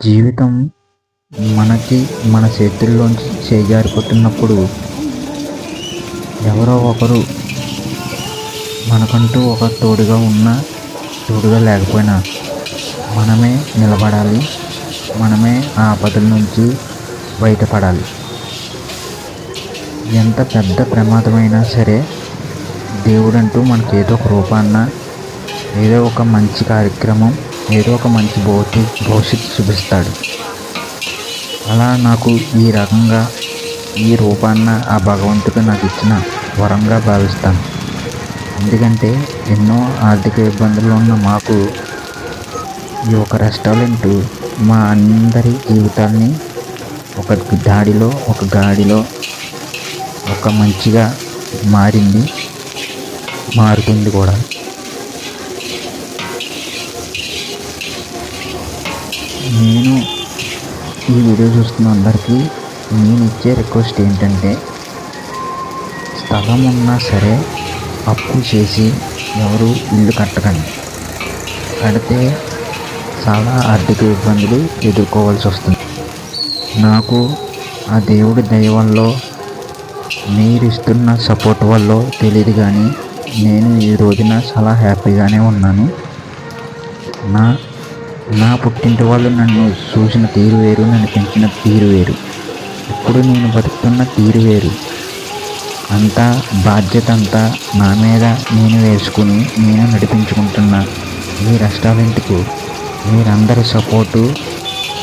జీవితం మనకి మన చేతుల్లోంచి చేజారిపోతున్నప్పుడు ఎవరో ఒకరు మనకంటూ ఒక తోడుగా ఉన్నా తోడుగా లేకపోయినా మనమే నిలబడాలి మనమే ఆ ఆపదల నుంచి బయటపడాలి. ఎంత పెద్ద ప్రమాదమైనా సరే దేవుడంటూ మనకి ఏదో ఒక రూపాన్న ఏదో ఒక మంచి కార్యక్రమం ఏదో ఒక మంచి భౌతి భవిష్యత్తు చూపిస్తాడు. అలా నాకు ఈ రకంగా ఈ రూపాన్న ఆ భగవంతుడు నాకు ఇచ్చిన వరంగా భావిస్తాను. ఎందుకంటే ఎన్నో ఆర్థిక ఇబ్బందులు ఉన్న మాకు ఈ ఒక రెస్టారెంట్ మా అందరి జీవితాన్ని ఒక దాడిలో ఒక గాడిలో ఒక మంచిగా మారింది మారుతుంది కూడా. నేను ఈ వీడియో చూస్తున్న అందరికీ నేను ఇచ్చే రిక్వెస్ట్ ఏంటంటే స్థలం ఉన్నా సరే అప్పు చేసి ఎవరు ఇల్లు కట్టకండి. కడితే చాలా ఆర్థిక ఇబ్బందులు ఎదుర్కోవాల్సి వస్తుంది. నాకు ఆ దేవుడి దయ వల్ల మీరు ఇస్తున్న సపోర్ట్ వల్ల తెలియదు కానీ నేను ఈ రోజున చాలా హ్యాపీగానే ఉన్నాను. నా నా పుట్టింటి వాళ్ళు నన్ను చూసిన తీరు వేరు నన్ను పెంచిన తీరు వేరు. ఇప్పుడు నేను బతుకుతున్న తీరు వేరు. అంతా బాధ్యత అంతా నా మీద నేను వేసుకుని నేను నడిపించుకుంటున్నా. ఈ రెస్టారెంట్కు మీరందరి సపోర్టు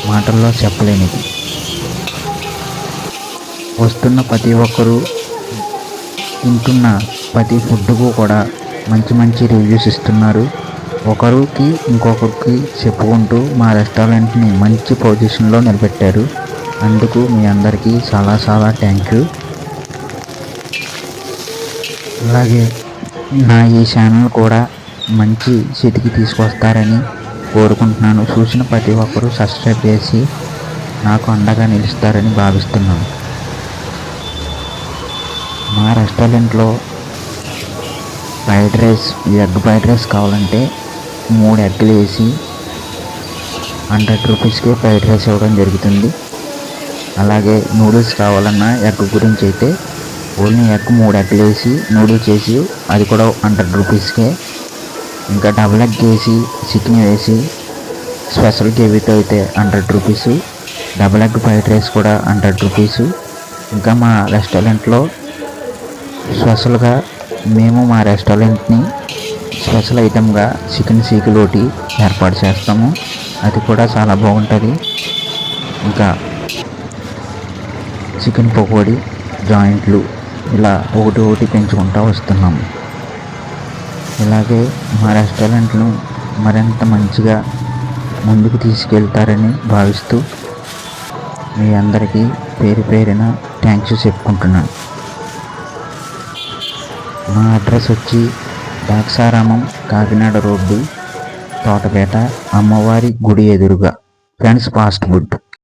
మాటల్లో చెప్పలేనిది. వస్తున్న ప్రతి ఒక్కరూ తింటున్న ప్రతి ఫుడ్కు కూడా మంచి మంచి రివ్యూస్ ఇస్తున్నారు. ఒకరికి ఇంకొకరికి చెప్పుకుంటూ మా రెస్టారెంట్ని మంచి పొజిషన్లో నిలబెట్టారు. అందుకు మీ అందరికీ చాలా చాలా థ్యాంక్ యూ అలాగే నా ఈ ఛానల్ కూడా మంచి స్థితికి తీసుకొస్తారని కోరుకుంటున్నాను. చూసిన ప్రతి ఒక్కరూ సబ్స్క్రైబ్ చేసి నాకు అండగా నిలుస్తారని భావిస్తున్నాను. మా రెస్టారెంట్లో fried rice egg fried rice కావాలంటే మూడు ఎగ్గులు వేసి హండ్రెడ్ రూపీస్కి ఫ్రైడ్ రైస్ ఇవ్వడం జరుగుతుంది. అలాగే నూడిల్స్ కావాలన్నా ఎగ్ గురించి అయితే ఓన్లీ ఎగ్ మూడు ఎగ్గులు వేసి నూడిల్స్ వేసి అది కూడా హండ్రెడ్ రూపీస్కే. ఇంకా డబుల్ ఎగ్ వేసి చికెన్ వేసి స్పెషల్ గ్రేవీతో అయితే hundred rupees double egg fried rice కూడా హండ్రెడ్ రూపీస్. ఇంకా మా రెస్టారెంట్లో స్పెషల్గా మేము మా రెస్టారెంట్ని స్పెషల్ ఐటెంగా చికెన్ సీకులోటి ఏర్పాటు చేస్తాము. అది కూడా చాలా బాగుంటుంది. ఇంకా చికెన్ పకోడీ జాయింట్లు ఇలా ఒకటి ఒకటి పెంచుకుంటూ వస్తున్నాము ఇలాగే మా రెస్టారెంట్ను మరింత మంచిగా ముందుకు తీసుకెళ్తారని భావిస్తూ మీ అందరికీ పేరు పేరిన థ్యాంక్స్ చెప్పుకుంటున్నాను. మా అడ్రస్ వచ్చి ద్రాక్షారామం కాకినాడ రోడ్డు తోటపేట అమ్మవారి గుడి ఎదురుగా. Friends fast food.